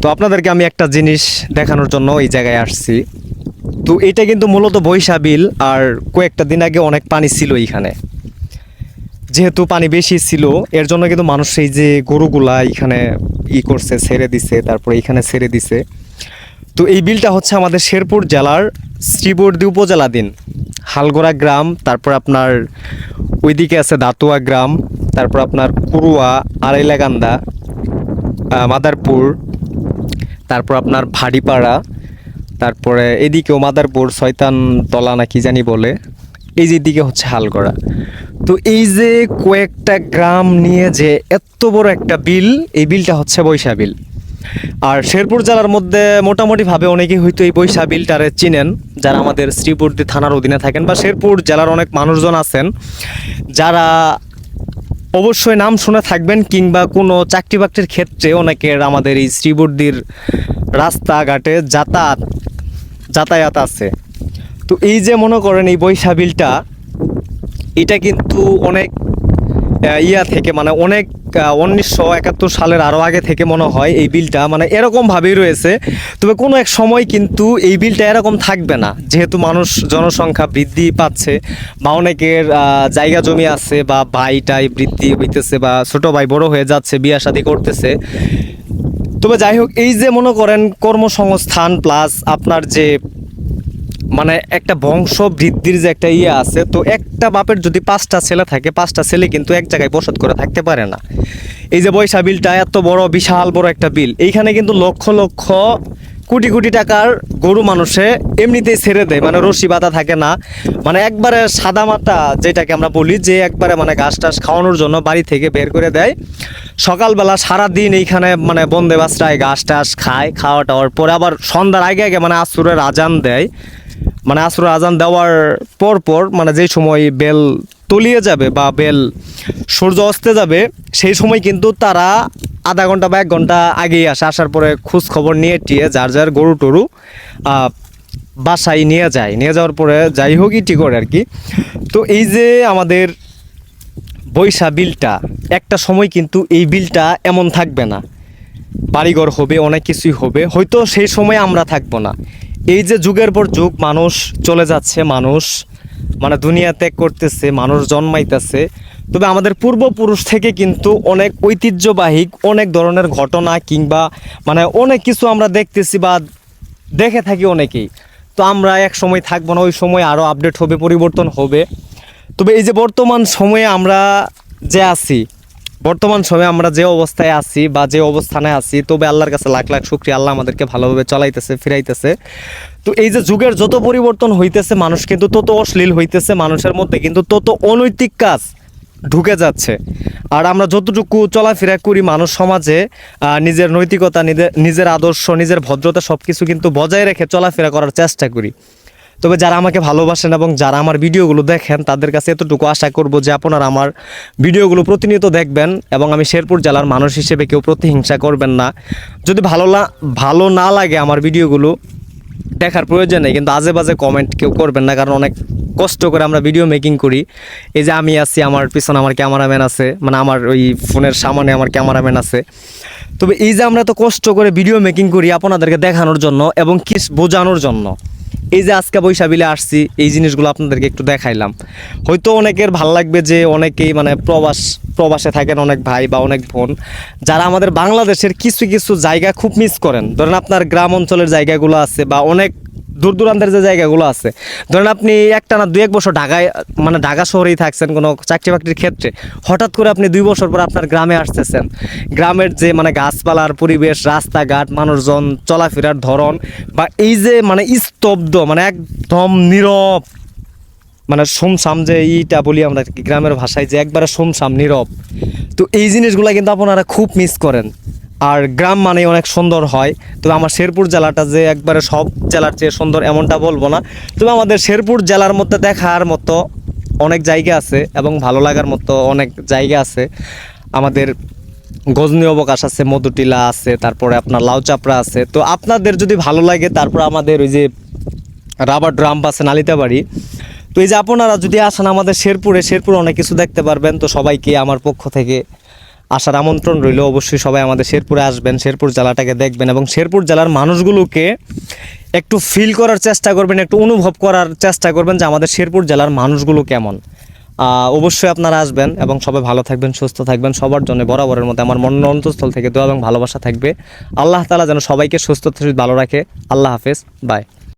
তো আপনাদেরকে আমি একটা জিনিস দেখানোর জন্য এই জায়গায় আসছি। তো এটা কিন্তু মূলত বৈশা বিল আর কয়েকটা দিন আগে অনেক পানি ছিল এইখানে। যেহেতু পানি বেশি ছিল, এর জন্য কিন্তু মানুষ এই যে গরুগুলা এখানে ই করছে, ছেড়ে দিছে, তারপরে এখানে ছেড়ে দিছে। তো এই বিলটা হচ্ছে আমাদের শেরপুর জেলার শ্রীবর্দী উপজেলাধীন হালগোড়া গ্রাম, তারপর আপনার ওইদিকে আছে দাতুয়া গ্রাম, তারপর আপনার কুরুয়া আড়াইলাগান্দা মাদারপুর তারপর আপনার ভাডিপাড়া, তারপরে এদিকেও মাদারপুর, শয়তান তলা না কি জানি বলে, এই যে দিকে হচ্ছে হালগড়া। তো এই যে কয়েকটা গ্রাম নিয়ে যে এত বড় একটা বিল, এই বিলটা হচ্ছে বৈশা বিল। আর শেরপুর জেলার মধ্যে মোটামুটিভাবে অনেকেই হয়তো এই বৈশা বিলটারে চিনেন, যারা আমাদের শ্রীপুরদি থানার অধীনে থাকেন বা শেরপুর জেলার অনেক মানুষজন আছেন, যারা অবশ্যই নাম শুনে থাকবেন কিংবা কোনো চাকরি বাকরির ক্ষেত্রে অনেকের আমাদের এই শ্রীবর্দির রাস্তাঘাটে যাতায়াত যাতায়াত আছে। তো এই যে মনে করেন এই বৈশাবিলটা এটা কিন্তু অনেক ইয়া থেকে মানে অনেক উনিশশো একাত্তর সালের আরও আগে থেকে মনে হয় এই বিলটা মানে এরকমভাবেই রয়েছে। তবে কোনো এক সময় কিন্তু এই বিলটা এরকম থাকবে না। যেহেতু মানুষ জনসংখ্যা বৃদ্ধি পাচ্ছে, বা অনেকের জায়গা জমি আছে, বা ভাইটাই বৃদ্ধি হইতেছে, বা ছোট ভাই বড় হয়ে যাচ্ছে, বিয়া শাদী করতেছে। তবে যাই হোক, এই যে মনে করেন কর্মসংস্থান প্লাস আপনার যে মানে একটা বংশ বৃদ্ধির যে একটা ইয়ে আছে, তো একটা বাপের যদি পাঁচটা ছেলে থাকে, পাঁচটা ছেলে কিন্তু এক জায়গায় বসত করে থাকতে পারে না। এই যে বৈশা বিলটা, এত বড়, বিশাল বড় একটা বিল, এইখানে কিন্তু লক্ষ লক্ষ কোটি কোটি টাকার গরু মানুষে এমনিতেই ছেড়ে দেয় মানে রশি বাঁধা থাকে না। মানে একবারে সাদা মাটা যেটাকে আমরা বলি, যে একবারে মানে ঘাস টাস খাওয়ানোর জন্য বাড়ি থেকে বের করে দেয়। সকালবেলা সারা দিন এইখানে মানে বন্দে বাসটায় ঘাস টাস খায় খাওয়া টাওয়ার পরে আবার সন্ধ্যার আগে আগে মানে আসুরের আজান দেয়। মানে আসর আজান দেওয়ার পর পর মানে যেই সময় বেল তলিয়ে যাবে বা বেল সূর্য অস্তে যাবে, সেই সময় কিন্তু তারা আধা ঘণ্টা বা এক ঘণ্টা আগেই আসে। আসার পরে খোঁজ খবর নিয়ে টিয়ে যার যার গরু টরু বাসায় নিয়ে যায়। নিয়ে যাওয়ার পরে যাই হোক, ইটি করে আর কি। তো এই যে আমাদের বৈশা বিলটা, একটা সময় কিন্তু এই বিলটা এমন থাকবে না। বাড়িঘর হবে, অনেক কিছুই হবে। হয়তো সেই সময় আমরা থাকব না। এই যে যুগের পর যুগ, মানুষ চলে যাচ্ছে, মানুষ মানে দুনিয়া ত্যাগ করতেছে, মানুষ জন্মাইতেছে। তবে আমাদের পূর্বপুরুষ থেকে কিন্তু অনেক ঐতিহ্যবাহী, অনেক ধরনের ঘটনা কিংবা মানে অনেক কিছু আমরা দেখতেছি বা দেখে থাকি অনেকেই। তো আমরা এক সময় থাকব না, ওই সময় আরও আপডেট হবে, পরিবর্তন হবে। তবে এই যে বর্তমান সময়ে আমরা যে আছি বর্তমান সময়ে আমরা যে অবস্থায় আছি বা যে অবস্থানে আছি, তবে আল্লাহর কাছে লাখ লাখ শুক্রিয়া। আল্লাহ আমাদেরকে ভালোভাবে চলাইতেছে, ফিরাইতেছে। তো এই যে যুগের যত পরিবর্তন হইতেছে, মানুষ কিন্তু তত অশ্লীল হইতেছে মানুষের মধ্যে, কিন্তু তত অনৈতিক কাজ ঢুকে যাচ্ছে। আর আমরা যতটুকু চলাফেরা করি মানুষ সমাজে নিজের নৈতিকতা নিজের- আদর্শ, নিজের ভদ্রতা সব কিছু কিন্তু বজায় রেখে চলাফেরা করার চেষ্টা করি। তবে যারা আমাকে ভালোবাসেন এবং যারা আমার ভিডিওগুলো দেখেন, তাদের কাছে এতটুকু আশা করব যে আপনারা আমার ভিডিওগুলো প্রতিনিয়ত দেখবেন এবং আমি শেরপুর জেলার মানুষ হিসেবে কেউ প্রতিহিংসা করবেন না। যদি ভালো না ভালো না লাগে আমার ভিডিওগুলো দেখার প্রয়োজন নেই, কিন্তু আজে বাজে কমেন্ট কেউ করবেন না, কারণ অনেক কষ্ট করে আমরা ভিডিও মেকিং করি। এই যে আমি আছি, আমার পিছনে আমার ক্যামেরাম্যান আছে মানে আমার ওই ফোনের সামনে আমার ক্যামেরাম্যান আছে। তবে এই যে আমরা তো কষ্ট করে ভিডিও মেকিং করি আপনাদেরকে দেখানোর জন্য এবং কি বোঝানোর জন্য এই যে আজকে বৈশাবিলে আসছি, এই জিনিসগুলো আপনাদেরকে একটু দেখাইলাম। হয়তো অনেকের ভালো লাগবে যে অনেকেই মানে প্রবাস, প্রবাসে থাকেন অনেক ভাই বা অনেক বোন, যারা আমাদের বাংলাদেশের কিছু কিছু জায়গা খুব মিস করেন। ধরেন আপনার গ্রাম অঞ্চলের জায়গাগুলো আছে বা অনেক দূর দূরান্তের যে জায়গাগুলো আছে। ধরেন আপনি একটা না দুই এক বছর ঢাকায় মানে ঢাকা শহরেই থাকছেন কোনো চাকরি বাকরির ক্ষেত্রে, হঠাৎ করে আপনি দুই বছর পর আপনার গ্রামে আসতেছেন। গ্রামের যে মানে গাছপালার পরিবেশ, রাস্তাঘাট, মানুষজন, চলাফেরার ধরন বা এই যে মানে স্তব্ধ মানে একদম নীরব মানে সোমসাম যে ইটা বলি আমরা গ্রামের ভাষায় যে, একবারে সোমসাম নীরব। তো এই জিনিসগুলো কিন্তু আপনারা খুব মিস করেন। আর গ্রাম মানে অনেক সুন্দর হয়। তবে আমার শেরপুর জেলাটা যে একবারে সব জেলার চেয়ে সুন্দর এমনটা বলব না। তবে আমাদের শেরপুর জেলার মধ্যে দেখার মতো অনেক জায়গা আছে এবং ভালো লাগার মতো অনেক জায়গা আছে। আমাদের গজনী অবকাশ আছে, মধুটিলা আছে, তারপরে আপনার লাউচাপড়া আছে। তো আপনাদের যদি ভালো লাগে, তারপর আমাদের ওই যে রাবার ড্রাম আছে নালিতাবাড়ি। তো এই যে আপনারা যদি আসেন আমাদের শেরপুরে, শেরপুর অনেক কিছু দেখতে পারবেন। তো সবাইকে আমার পক্ষ থেকে আসার আমন্ত্রণ রইল। অবশ্যই সবাই আমাদের শেরপুরে আসবেন, শেরপুর জেলাটাকে দেখবেন এবং শেরপুর জেলার মানুষগুলোকে একটু ফিল করার চেষ্টা করবেন, একটু অনুভব করার চেষ্টা করবেন যে আমাদের শেরপুর জেলার মানুষগুলো কেমন। অবশ্যই আপনারা আসবেন এবং সবাই ভালো থাকবেন, সুস্থ থাকবেন, সবার জন্য বরাবরের মতো আমার মন অন্তঃস্থল থেকে দোয়া এবং ভালোবাসা থাকবে। আল্লাহ তালা যেন সবাইকে সুস্থ ভালো রাখে। আল্লাহ হাফেজ। বাই